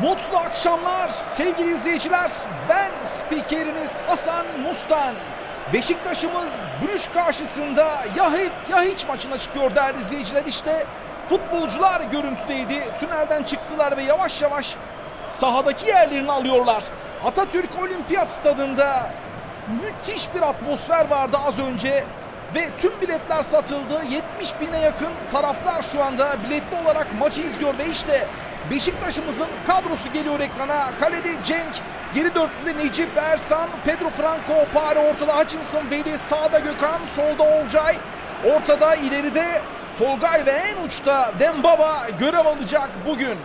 Mutlu akşamlar sevgili izleyiciler. Ben spikeriniz Hasan Mustan. Beşiktaş'ımız Brüş karşısında ya hep ya hiç maçına çıkıyor değerli izleyiciler. İşte futbolcular görüntüdeydi. Tünelden çıktılar ve yavaş yavaş sahadaki yerlerini alıyorlar. Atatürk Olimpiyat Stadında müthiş bir atmosfer vardı az önce ve tüm biletler satıldı. 70 bine yakın taraftar şu anda biletli olarak maçı izliyor ve işte Beşiktaş'ımızın kadrosu geliyor ekrana. Kalede Cenk, geri dörtlüde Necip Ersan, Pedro Franco, Pare ortada Hutchinson, Veli, sağda Gökhan, solda Olcay, ortada ileride Tolgay ve en uçta Dembaba görev alacak bugün.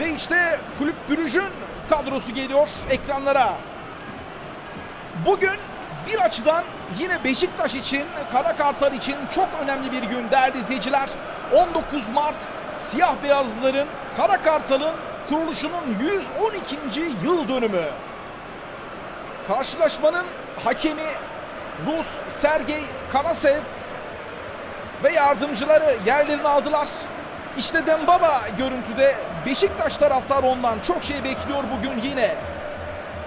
Ve işte Kulüp Brüj'ün kadrosu geliyor ekranlara. Bugün bir açıdan yine Beşiktaş için, Kara Kartal için çok önemli bir gün değerli izleyiciler. 19 Mart Siyah Beyazlıların Kara Kartal'ın kuruluşunun 112. yıl dönümü. Karşılaşmanın hakemi Rus Sergey Karasev ve yardımcıları yerlerini aldılar. İşte Dembaba görüntüde Beşiktaş taraftar ondan çok şey bekliyor bugün yine.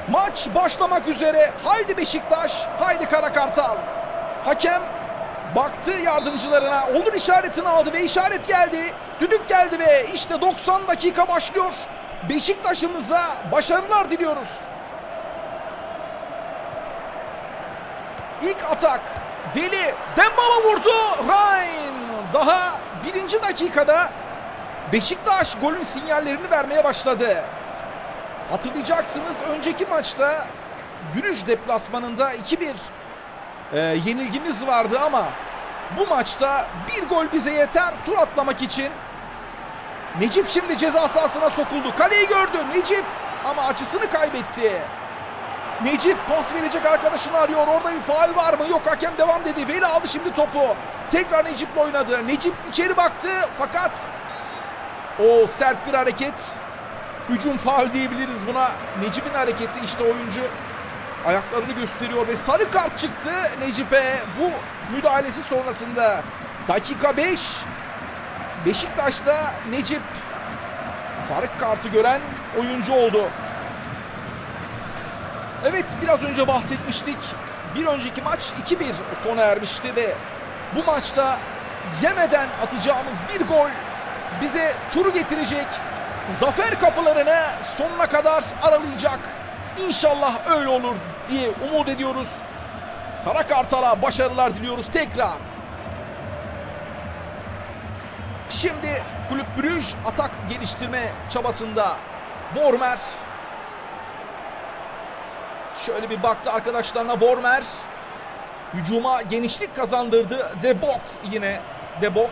Maç başlamak üzere. Haydi Beşiktaş, haydi Kara Kartal. Hakem baktı yardımcılarına. Olur işaretini aldı ve işaret geldi. Düdük geldi ve işte 90 dakika başlıyor. Beşiktaş'ımıza başarılar diliyoruz. İlk atak. Veli Dembaba vurdu. Ryan daha birinci dakikada Beşiktaş golün sinyallerini vermeye başladı. Hatırlayacaksınız önceki maçta Brüj deplasmanında 2-1 e, yenilgimiz vardı ama bu maçta bir gol bize yeter tur atlamak için. Necip şimdi ceza sahasına sokuldu. Kaleyi gördü Necip ama açısını kaybetti. Necip pas verecek arkadaşını arıyor. Orada bir faal var mı? Yok hakem devam dedi. Veli aldı şimdi topu. Tekrar Necip'le oynadı. Necip içeri baktı fakat o sert bir hareket. Hücum faul diyebiliriz buna. Necip'in hareketi işte oyuncu ayaklarını gösteriyor ve sarı kart çıktı Necip'e bu müdahalesi sonrasında. Dakika 5. Beşiktaş'ta Necip sarı kartı gören oyuncu oldu. Evet biraz önce bahsetmiştik. Bir önceki maç 2-1 sona ermişti ve bu maçta yemeden atacağımız bir gol bize turu getirecek. Zafer kapılarını sonuna kadar aralayacak. İnşallah öyle olur diye umut ediyoruz. Kara Kartal'a başarılar diliyoruz tekrar. Şimdi Kulüp Brüj atak geliştirme çabasında. Vormer. Şöyle bir baktı arkadaşlarına Vormer. Hücuma genişlik kazandırdı. Debok yine. Debok.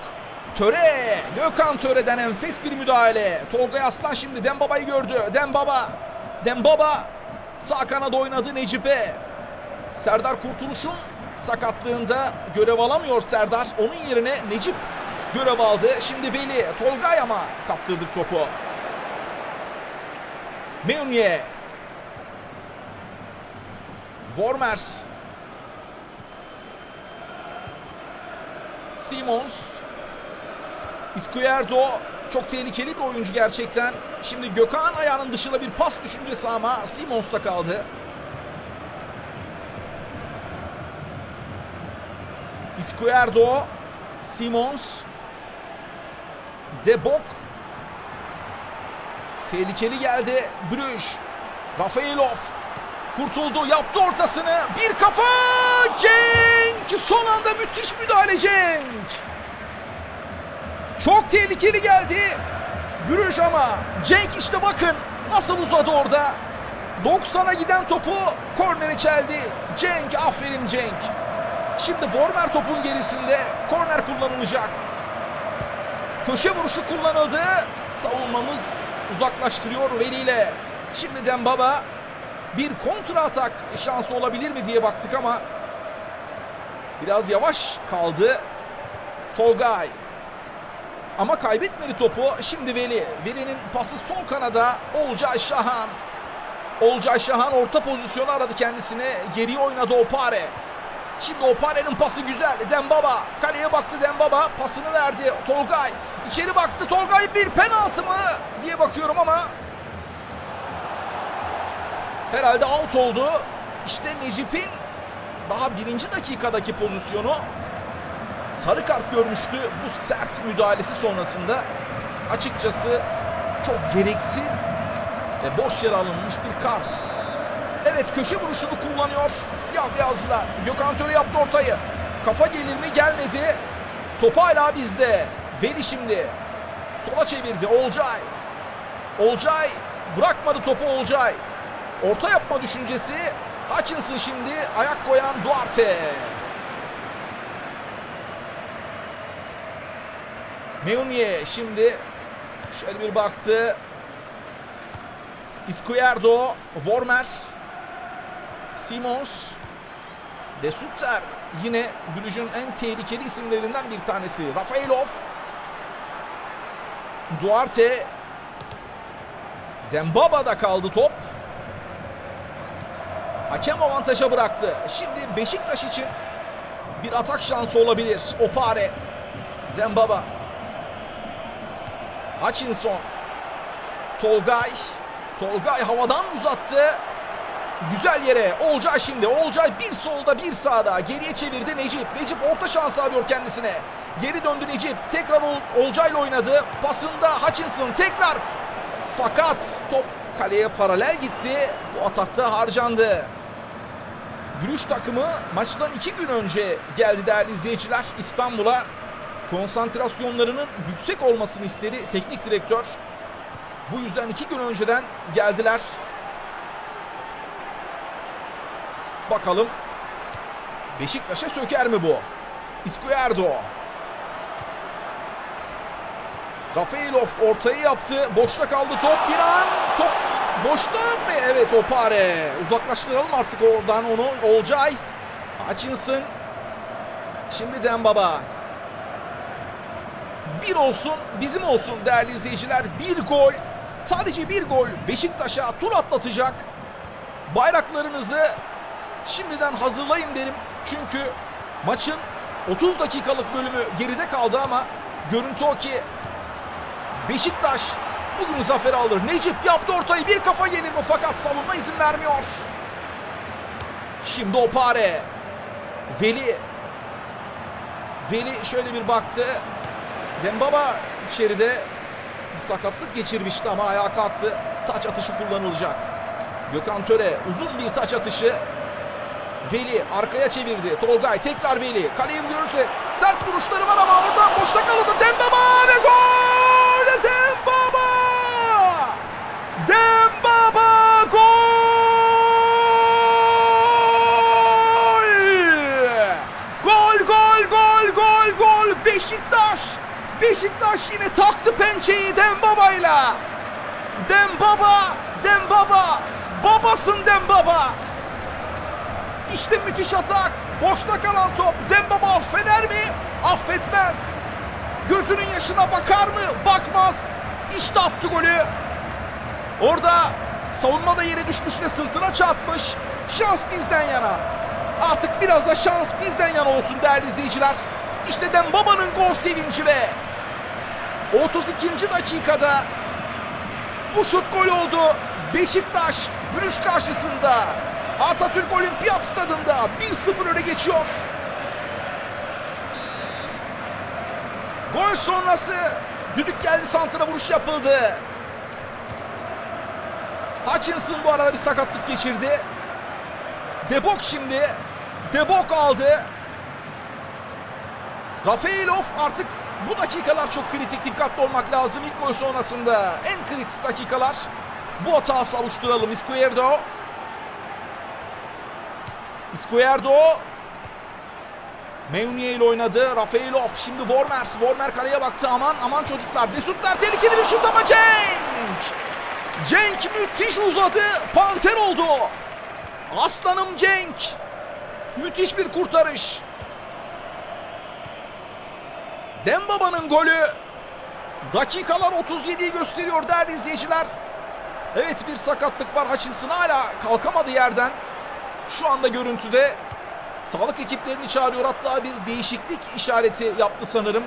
Töre. Gökhan Töre'den enfes bir müdahale. Tolga Aslan şimdi Dembaba'yı gördü. Dembaba. Dembaba sağ kanada oynadı Necip'e. Serdar Kurtuluş'un sakatlığında görev alamıyor Serdar. Onun yerine Necip görev aldı. Şimdi Veli. Tolgay ama kaptırdık topu. Meunier. Vormer. Simons. Izquierdo çok tehlikeli bir oyuncu gerçekten. Şimdi Gökhan ayağının dışında bir pas düşüncesi ama Simons'ta kaldı. Izquierdo. Simons. Debok. Tehlikeli geldi. Brüj. Rafaelov. Kurtuldu. Yaptı ortasını. Bir kafa. Cenk. Son anda müthiş müdahale Cenk. Çok tehlikeli geldi. Brüj ama Cenk işte bakın nasıl uzadı orada. 90'a giden topu kornere çeldi. Cenk aferin Cenk. Şimdi Vormer topun gerisinde korner kullanılacak. Köşe vuruşu kullanıldı. Savunmamız uzaklaştırıyor Veli ile. Şimdi Dembaba bir kontra atak şansı olabilir mi diye baktık ama biraz yavaş kaldı. Tolgay ama kaybetmedi topu. Şimdi Veli. Veli'nin pası sol kanada. Olcay Şahan. Olcay Şahan orta pozisyonu aradı kendisine. Geriye oynadı Opare. Şimdi Opare'nin pası güzel. Dembaba. Kaleye baktı Dembaba. Pasını verdi. Tolgay. içeri baktı. Tolgay bir penaltı mı diye bakıyorum ama herhalde out oldu. İşte Necip'in daha birinci dakikadaki pozisyonu sarı kart görmüştü. Bu sert müdahalesi sonrasında açıkçası çok gereksiz ve boş yere alınmış bir kart. Evet köşe vuruşunu kullanıyor siyah beyazlar. Gökhan Töre yaptı ortayı. Kafa gelir mi gelmedi. Top hala bizde. Veli şimdi. Sola çevirdi Olcay. Olcay bırakmadı topu Olcay. Orta yapma düşüncesi. Hutchinson şimdi ayak koyan Duarte. Meunier şimdi şöyle bir baktı. Izquierdo, Vormer, Simons, De Sutter yine Brugge'ün en tehlikeli isimlerinden bir tanesi. Rafaelov, Duarte, Dembaba'da kaldı top. Hakem avantaja bıraktı. Şimdi Beşiktaş için bir atak şansı olabilir. Opare, Dembaba, Hutchinson, Tolgay, Tolgay havadan uzattı. Güzel yere. Olcay şimdi. Olcay bir solda bir sağda. Geriye çevirdi Necip. Necip orta şans arıyor kendisine. Geri döndü Necip. Tekrar Ol Olcay'la oynadı. Pasında Hutchinson tekrar. Fakat top kaleye paralel gitti. Bu atakta harcandı. Brüş takımı maçtan iki gün önce geldi değerli izleyiciler İstanbul'a. Konsantrasyonlarının yüksek olmasını istedi teknik direktör. Bu yüzden iki gün önceden geldiler. Bakalım Beşiktaş'a söker mi bu? Izquierdo. Rafaelov ortayı yaptı. Boşta kaldı top. Bir an top boşta ve evet Opare. Uzaklaştıralım artık oradan onu. Olcay. Hutchinson. Şimdi Dembaba. Bir olsun bizim olsun değerli izleyiciler. Bir gol. Sadece bir gol Beşiktaş'a tur atlatacak. Bayraklarınızı şimdiden hazırlayın derim. Çünkü maçın 30 dakikalık bölümü geride kaldı ama görüntü o ki Beşiktaş bugün zafer alır. Necip yaptı ortayı bir kafa gelir mi fakat savunma izin vermiyor. Şimdi Opare. Veli. Veli şöyle bir baktı. Dembaba içeride bir sakatlık geçirmişti ama ayağa kalktı. Taç atışı kullanılacak. Gökhan Töre uzun bir taç atışı. Veli arkaya çevirdi. Tolgay tekrar Veli. Kaleyi görürse sert vuruşları var ama oradan boşta kaldı. Dembaba ve gol! Dembaba! Dembaba gol! Gol gol gol gol gol! Beşiktaş! Beşiktaş yine taktı pençeyi Dembaba'yla. Dembaba, Dembaba, babasın Dembaba. İşte müthiş atak. Boşta kalan top. Dembaba affeder mi? Affetmez. Gözünün yaşına bakar mı? Bakmaz. İşte attı golü. Orada savunma da yere düşmüş ve sırtına çarpmış. Şans bizden yana. Artık biraz da şans bizden yana olsun değerli izleyiciler. İşte Dembaba'nın gol sevinci ve 32. dakikada bu şut gol oldu. Beşiktaş Brüş karşısında Atatürk Olimpiyat Stadında 1-0 öne geçiyor. Gol sonrası düdük geldi santra vuruş yapıldı. Hutchinson bu arada bir sakatlık geçirdi. Debok şimdi. Debok aldı. Rafaelov artık bu dakikalar çok kritik. Dikkatli olmak lazım. İlk gol sonrasında en kritik dakikalar. Bu hata savuşturalım. Izquierdo. Izquierdo. Meunier ile oynadı. Rafaelov. Şimdi Vormer. Vormer kaleye baktı. Aman aman çocuklar. Desutlar tehlikeli bir şut ama Cenk. Cenk müthiş uzadı. Panter oldu. Aslanım Cenk. Müthiş bir kurtarış. Dembaba'nın golü dakikalar 37'yi gösteriyor değerli izleyiciler. Evet bir sakatlık var. Hutchinson hala kalkamadı yerden. Şu anda görüntüde Sağlık ekiplerini çağırıyor. Hatta bir değişiklik işareti yaptı sanırım.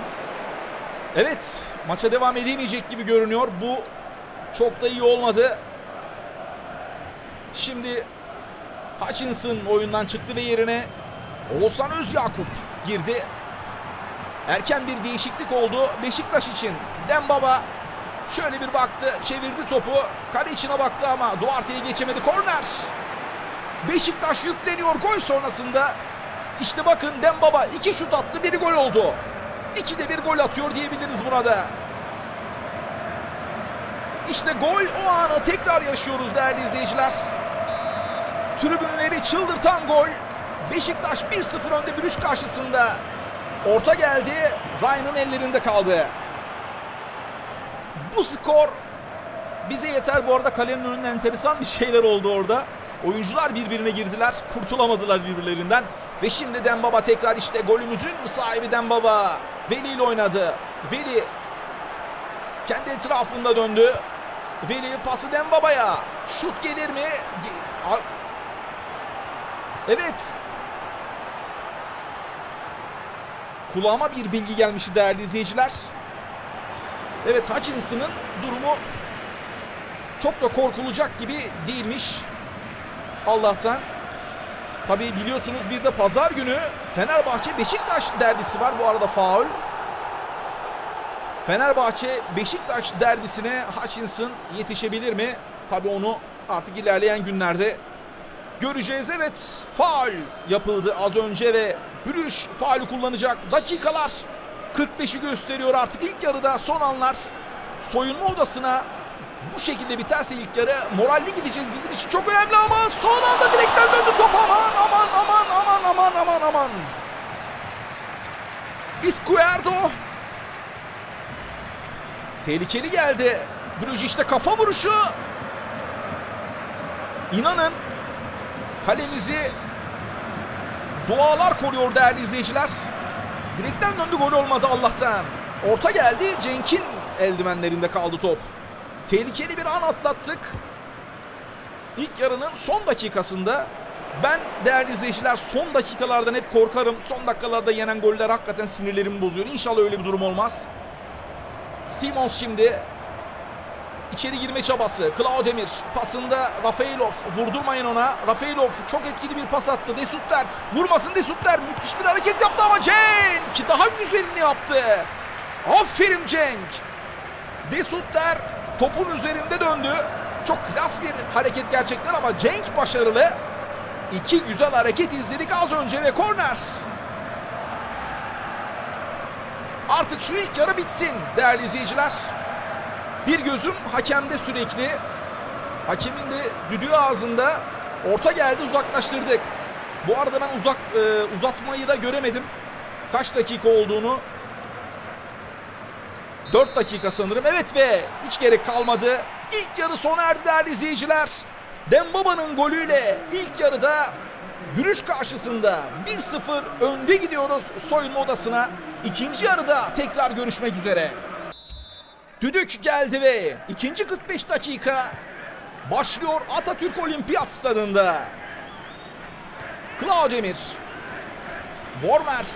Evet maça devam edemeyecek gibi görünüyor. Bu çok da iyi olmadı. Şimdi Hutchinson oyundan çıktı ve yerine Oğuzhan Özyakup girdi. Erken bir değişiklik oldu Beşiktaş için. Dembaba şöyle bir baktı, çevirdi topu. Kale içine baktı ama Duarte'yi geçemedi. Korner. Beşiktaş yükleniyor gol sonrasında. İşte bakın Dembaba iki şut attı, biri gol oldu. İki de bir gol atıyor diyebiliriz buna da. İşte gol o anı tekrar yaşıyoruz değerli izleyiciler. Tribünleri çıldırtan gol. Beşiktaş 1-0 önde Brüş karşısında. Orta geldi. Ryan'ın ellerinde kaldı. Bu skor bize yeter. Bu arada kalenin önünde enteresan bir şeyler oldu orada. Oyuncular birbirine girdiler. Kurtulamadılar birbirlerinden. Ve şimdi Dembaba tekrar işte golümüzün sahibi Dembaba. Veli ile oynadı. Veli kendi etrafında döndü. Veli pası Dembaba'ya. Şut gelir mi? Evet. Kulağıma bir bilgi gelmişti değerli izleyiciler. Evet Hutchinson'ın durumu çok da korkulacak gibi değilmiş. Allah'tan. Tabii biliyorsunuz bir de pazar günü Fenerbahçe Beşiktaş derbisi var. Bu arada faul. Fenerbahçe Beşiktaş derbisine Hutchinson yetişebilir mi? Tabii onu artık ilerleyen günlerde göreceğiz. Evet faul yapıldı az önce ve Brüş faulü kullanacak. Dakikalar 45'i gösteriyor artık ilk yarıda son anlar. Soyunma odasına bu şekilde biterse ilk yarı moralli gideceğiz bizim için çok önemli ama son anda direkten döndü top aman aman aman aman aman aman aman. Iscuerdo tehlikeli geldi. Bruges işte kafa vuruşu. İnanın kalemizi dualar koruyor değerli izleyiciler. Direkten döndü gol olmadı Allah'tan. Orta geldi Cenk'in eldivenlerinde kaldı top. Tehlikeli bir an atlattık. İlk yarının son dakikasında ben değerli izleyiciler son dakikalardan hep korkarım. Son dakikalarda yenen goller hakikaten sinirlerimi bozuyor. İnşallah öyle bir durum olmaz. Simons şimdi içeri girme çabası. Claudemir pasında Rafaelov vurdurmayın ona. Rafaelov çok etkili bir pas attı. Desutler vurmasın Desutler müthiş bir hareket yaptı ama Cenk daha güzelini yaptı. Aferin Cenk. Desutler topun üzerinde döndü. Çok klas bir hareket gerçekten ama Cenk başarılı. İki güzel hareket izledik az önce ve korner. Artık şu ilk yarı bitsin değerli izleyiciler. Bir gözüm hakemde sürekli. Hakemin de düdüğü ağzında. Orta geldi uzaklaştırdık. Bu arada ben uzak e, uzatmayı da göremedim. Kaç dakika olduğunu. 4 dakika sanırım. Evet ve hiç gerek kalmadı. İlk yarı sona erdi değerli izleyiciler. Dembaba'nın golüyle ilk yarıda Gürüş karşısında 1-0 önde gidiyoruz soyunma odasına. İkinci yarıda tekrar görüşmek üzere. Düdük geldi ve ikinci 45 dakika başlıyor Atatürk Olimpiyat Stadında. Claudemir. Vormer.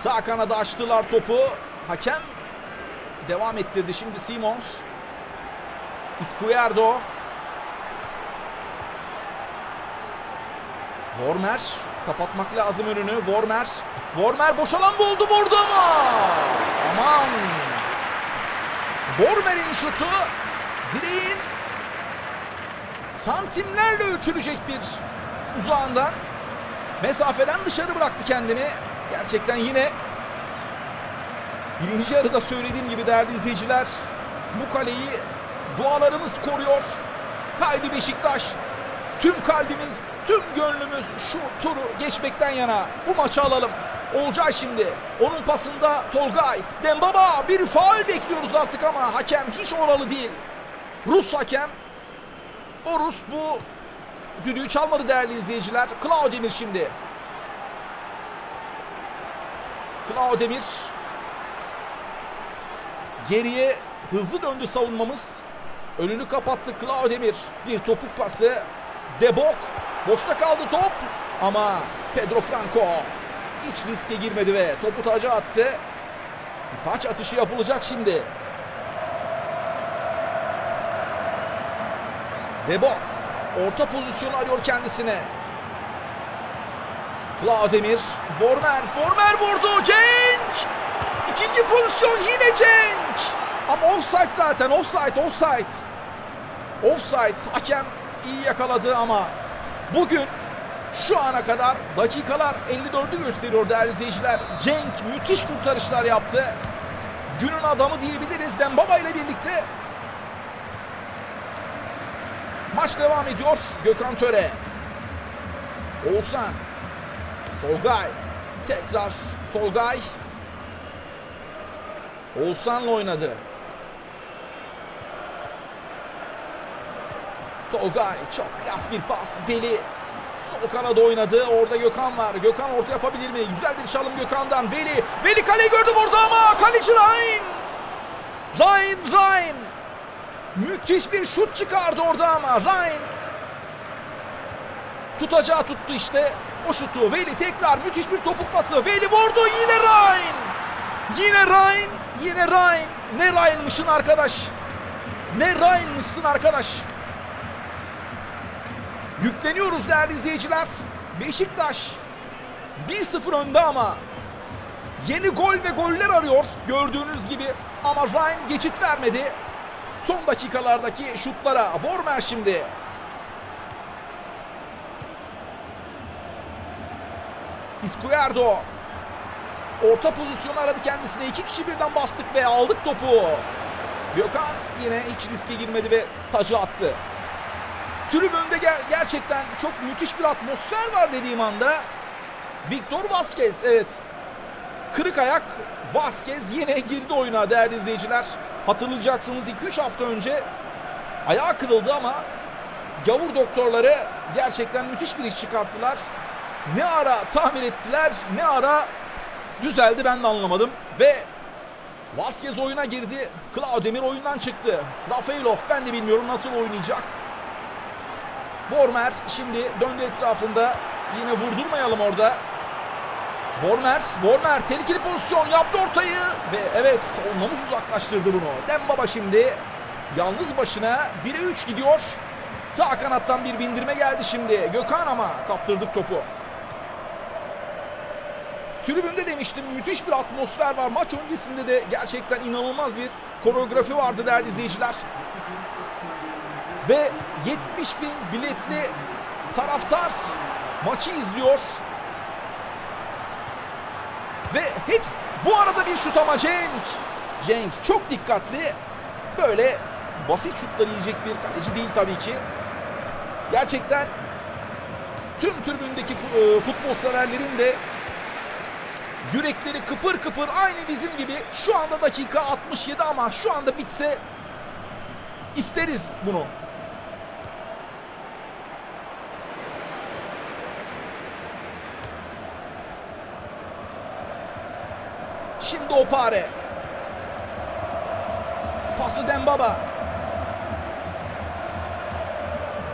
Sağ kanada açtılar topu. Hakem devam ettirdi. Şimdi Simons. Iscuerdo. Vormer kapatmak lazım önünü. Vormer. Vormer boşalan buldu vurdu mu? Aman. Vormer'in şutu direğin santimlerle ölçülecek bir uzağından mesafeden dışarı bıraktı kendini. Gerçekten yine birinci yarıda söylediğim gibi değerli izleyiciler bu kaleyi dualarımız koruyor. Haydi Beşiktaş tüm kalbimiz, tüm gönlümüz şu turu geçmekten yana. Bu maçı alalım. Olcay şimdi. Onun pasında Tolgay. Dembaba bir faul bekliyoruz artık ama hakem hiç oralı değil. Rus hakem. O Rus bu düdüğü çalmadı değerli izleyiciler. Claudemir şimdi. Claudemir. Geriye hızlı döndü savunmamız. Önünü kapattı Claudemir. Bir topuk pası. Debok Boşta kaldı top ama Pedro Franco hiç riske girmedi ve topu taca attı. Taç atışı yapılacak şimdi. Debo orta pozisyonu arıyor kendisine. Claudemir, Vormer, Vormer vurdu. Cenk! İkinci pozisyon yine Cenk! Ama offside zaten, offside, offside. Offside, hakem iyi yakaladı ama bugün şu ana kadar dakikalar 54'ü gösteriyor değerli izleyiciler. Cenk müthiş kurtarışlar yaptı. Günün adamı diyebiliriz Dembaba ile birlikte. Maç devam ediyor. Gökhan Töre. Oğuzhan. Tolgay. Tekrar Tolgay. Oğuzhan'la oynadı. Tolgay çok klas bir pas. Veli sol kanada oynadı. Orada Gökhan var. Gökhan orta yapabilir mi? Güzel bir çalım Gökhan'dan. Veli. Veli kaleyi gördüm orada ama kaleci Ryan. Ryan, Ryan. Müthiş bir şut çıkardı orada ama Ryan tutacağı tuttu işte o şutu. Veli tekrar müthiş bir topuk pası. Veli vurdu yine Ryan. Yine Ryan. Yine Ryan. Ne Ryan'mışsın arkadaş. Ne Ryan'mışsın arkadaş. Yükleniyoruz değerli izleyiciler. Beşiktaş 1-0 önde ama yeni gol ve goller arıyor gördüğünüz gibi ama Ryan geçit vermedi. Son dakikalardaki şutlara Vormer şimdi. Iscuerdo orta pozisyonu aradı kendisine. iki kişi birden bastık ve aldık topu. Gökhan yine hiç riske girmedi ve tacı attı. Tribünde ger gerçekten çok müthiş bir atmosfer var dediğim anda. Victor Vasquez evet. Kırık ayak Vasquez yine girdi oyuna değerli izleyiciler. Hatırlayacaksınız 2-3 hafta önce ayağı kırıldı ama gavur doktorları gerçekten müthiş bir iş çıkarttılar. Ne ara tamir ettiler ne ara düzeldi ben de anlamadım. Ve Vasquez oyuna girdi. Claudemir oyundan çıktı. Rafaelov ben de bilmiyorum nasıl oynayacak. Vormer şimdi döndü etrafında. Yine vurdurmayalım orada. Vormer, Vormer tehlikeli pozisyon yaptı ortayı ve evet savunmamız uzaklaştırdı bunu. Dembaba şimdi yalnız başına 1'e 3 gidiyor. Sağ kanattan bir bindirme geldi şimdi. Gökhan ama kaptırdık topu. Tribünde demiştim müthiş bir atmosfer var. Maç öncesinde de gerçekten inanılmaz bir koreografi vardı değerli izleyiciler. Ve 70 bin biletli taraftar maçı izliyor. Ve hepsi bu arada bir şut ama Cenk. Cenk çok dikkatli. Böyle basit şutlar yiyecek bir kaleci değil tabii ki. Gerçekten tüm tribündeki futbol severlerin de yürekleri kıpır kıpır aynı bizim gibi. Şu anda dakika 67 ama şu anda bitse isteriz bunu. Şimdi Opare. Pası Dembaba.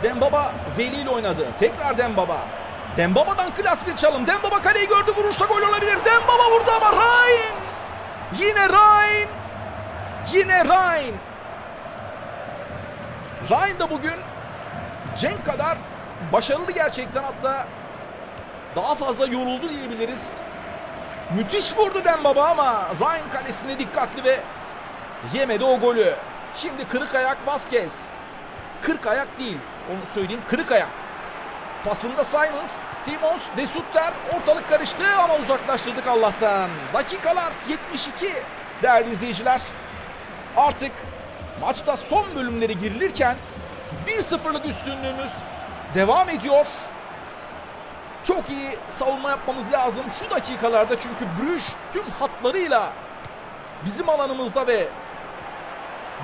Dembaba Veli ile oynadı. Tekrar Dembaba. Dembaba'dan klas bir çalım. Dembaba kaleyi gördü vurursa gol olabilir. Dembaba vurdu ama Ryan. Yine Ryan. Yine Ryan. Ryan da bugün Cenk kadar başarılı gerçekten hatta daha fazla yoruldu diyebiliriz. Müthiş vurdu Dembaba ama Ryan kalesine dikkatli ve yemedi o golü. Şimdi kırık ayak Vasquez. Kırık ayak değil onu söyleyeyim kırık ayak. Pasında Simons, Simons, De Sutter ortalık karıştı ama uzaklaştırdık Allah'tan. Dakikalar 72 değerli izleyiciler. Artık maçta son bölümleri girilirken 1-0'lık üstünlüğümüz devam ediyor. Çok iyi savunma yapmamız lazım şu dakikalarda çünkü Brüş tüm hatlarıyla bizim alanımızda ve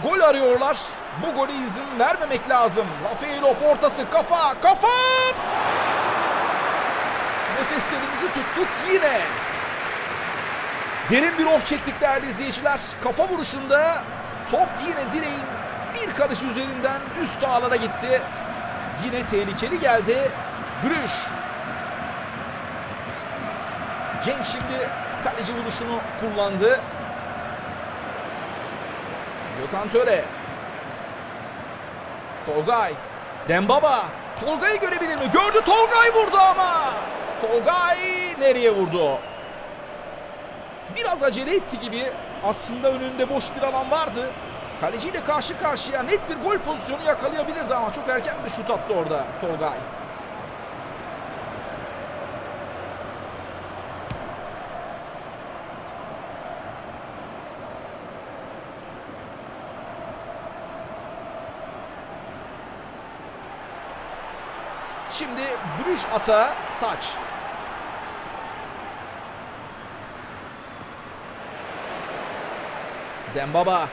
gol arıyorlar. Bu golü izin vermemek lazım. Rafaelov ortası kafa kafa. Nefeslerimizi tuttuk yine. Derin bir ok çektik değerli izleyiciler. Kafa vuruşunda top yine direğin bir karış üzerinden üst ağlara gitti. Yine tehlikeli geldi. Brüş. Cenk şimdi kaleci vuruşunu kullandı. Gökhan Töre. Tolgay. Dembaba. Tolgay'ı görebilir mi? Gördü Tolgay vurdu ama. Tolgay nereye vurdu? Biraz acele etti gibi. Aslında önünde boş bir alan vardı. Kaleciyle karşı karşıya net bir gol pozisyonu yakalayabilirdi ama çok erken bir şut attı orada Tolgay. Şimdi Brüş ata taç. Dembaba.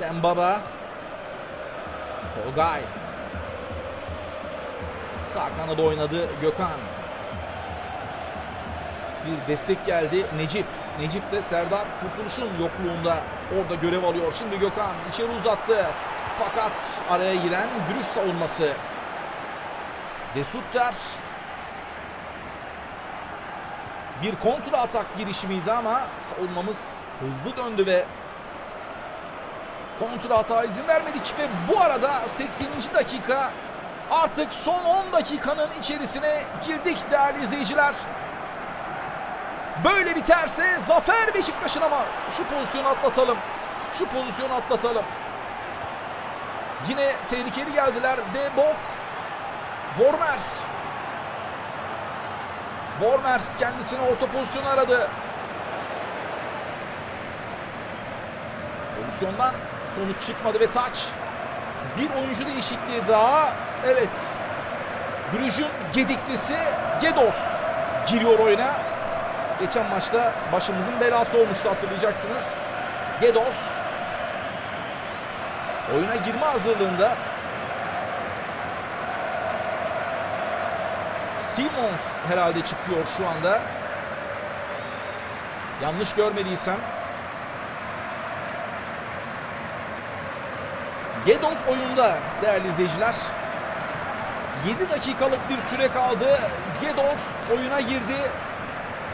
Dembaba. Tolgay. Sağ kanada oynadı Gökhan. Bir destek geldi Necip. Necip de Serdar Kurtuluş'un yokluğunda orada görev alıyor. Şimdi Gökhan içeri uzattı. Fakat araya giren Brüş savunması. Desutter bir kontra atak girişimiydi ama savunmamız hızlı döndü ve kontra atağa izin vermedik ve bu arada 80. dakika artık son 10 dakikanın içerisine girdik değerli izleyiciler. Böyle biterse zafer Beşiktaş'ın ama şu pozisyonu atlatalım. Şu pozisyonu atlatalım. Yine tehlikeli geldiler. De Bok. Vormer. Vormer kendisine orta pozisyonu aradı. Pozisyondan sonuç çıkmadı ve taç. Bir oyuncu değişikliği daha. Evet. Brüj'ün gediklisi Gedos giriyor oyuna. Geçen maçta başımızın belası olmuştu hatırlayacaksınız. Gedos oyuna girme hazırlığında. Simons herhalde çıkıyor şu anda. Yanlış görmediysem. Gedos oyunda değerli izleyiciler. 7 dakikalık bir süre kaldı. Gedos oyuna girdi.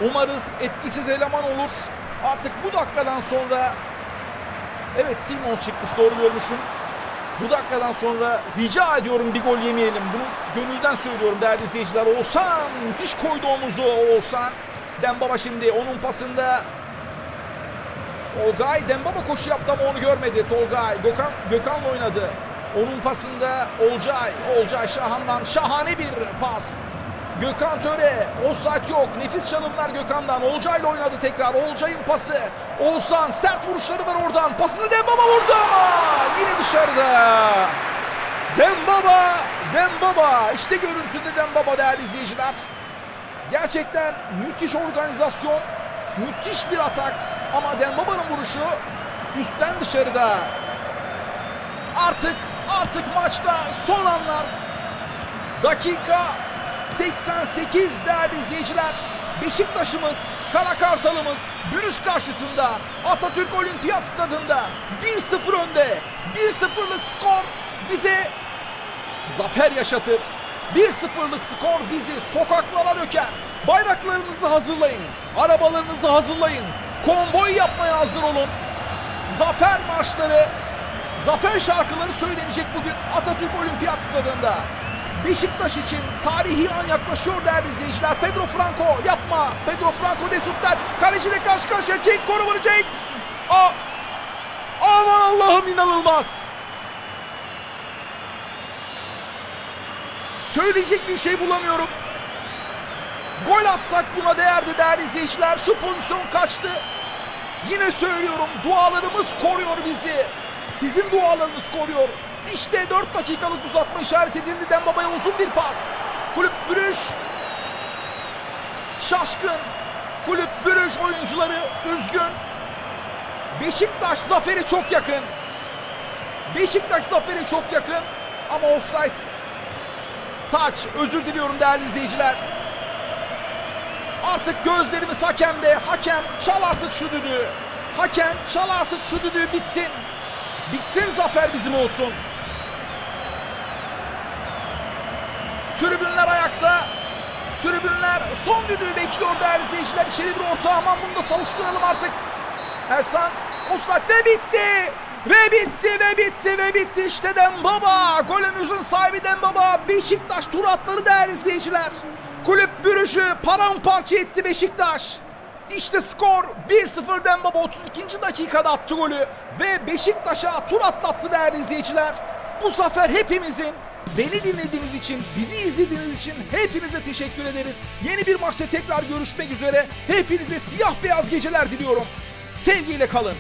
Umarız etkisiz eleman olur. Artık bu dakikadan sonra Evet Simons çıkmış doğru görmüşüm. Bu dakikadan sonra rica ediyorum bir gol yemeyelim. Bunu gönülden söylüyorum değerli izleyiciler. Oğuzhan müthiş koydu omuzu Oğuzhan. Dembaba şimdi onun pasında. Tolgay Dembaba koşu yaptı ama onu görmedi. Tolgay Gökhan, Gökhan'la oynadı. Onun pasında Olcay. Olcay Şahan'dan şahane bir pas. Gökhan Töre. Offside yok. Nefis çalımlar Gökhan'dan. Olcay'la oynadı tekrar. Olcay'ın pası. Oğuzhan sert vuruşları var oradan. Pasını Dembaba vurdu ama yine dışarıda. Dembaba. Dembaba. İşte görüntüde Dembaba değerli izleyiciler. Gerçekten müthiş organizasyon. Müthiş bir atak. Ama Dembaba'nın vuruşu üstten dışarıda. Artık artık maçta son anlar. Dakika 88 değerli izleyiciler. Beşiktaş'ımız, Kara Kartal'ımız Bürüş karşısında Atatürk Olimpiyat Stadında 1-0 önde. 1-0'lık skor bize zafer yaşatır. 1-0'lık skor bizi sokaklara döker. Bayraklarınızı hazırlayın. Arabalarınızı hazırlayın. Konvoy yapmaya hazır olun. Zafer marşları, zafer şarkıları söylenecek bugün Atatürk Olimpiyat Stadında. Beşiktaş için tarihi an yaklaşıyor değerli izleyiciler. Pedro Franco yapma. Pedro Franco Desutler kaleciyle karşı karşıya. Cenk korumanı Cenk. Aa, aman Allah'ım inanılmaz. Söyleyecek bir şey bulamıyorum. Gol atsak buna değerdi değerli izleyiciler. Şu pozisyon kaçtı. Yine söylüyorum dualarımız koruyor bizi. Sizin dualarınız koruyor. İşte 4 dakikalık uzatma işaret edildi. Dembaba'ya uzun bir pas. Kulüp Bürüş. Şaşkın. Kulüp Bürüş oyuncuları üzgün. Beşiktaş zaferi çok yakın. Beşiktaş zaferi çok yakın. Ama offside. Taç. Özür diliyorum değerli izleyiciler. Artık gözlerimiz hakemde. Hakem çal artık şu düdüğü. Hakem çal artık şu düdüğü bitsin. Bitsin zafer bizim olsun. Tribünler ayakta. Tribünler son düdüğü bekliyor değerli izleyiciler. İçeri bir orta aman bunu da savuşturalım artık. Ersan offside ve bitti. Ve bitti ve bitti ve bitti işte Dembaba. Golümüzün sahibi Dembaba. Beşiktaş tur atları değerli izleyiciler. Kulüp bürüşü paramparça etti Beşiktaş. İşte skor 1-0 Dembaba 32. dakikada attı golü. Ve Beşiktaş'a tur atlattı değerli izleyiciler. Bu zafer hepimizin. Beni dinlediğiniz için, bizi izlediğiniz için hepinize teşekkür ederiz. Yeni bir maçta tekrar görüşmek üzere. Hepinize siyah beyaz geceler diliyorum. Sevgiyle kalın.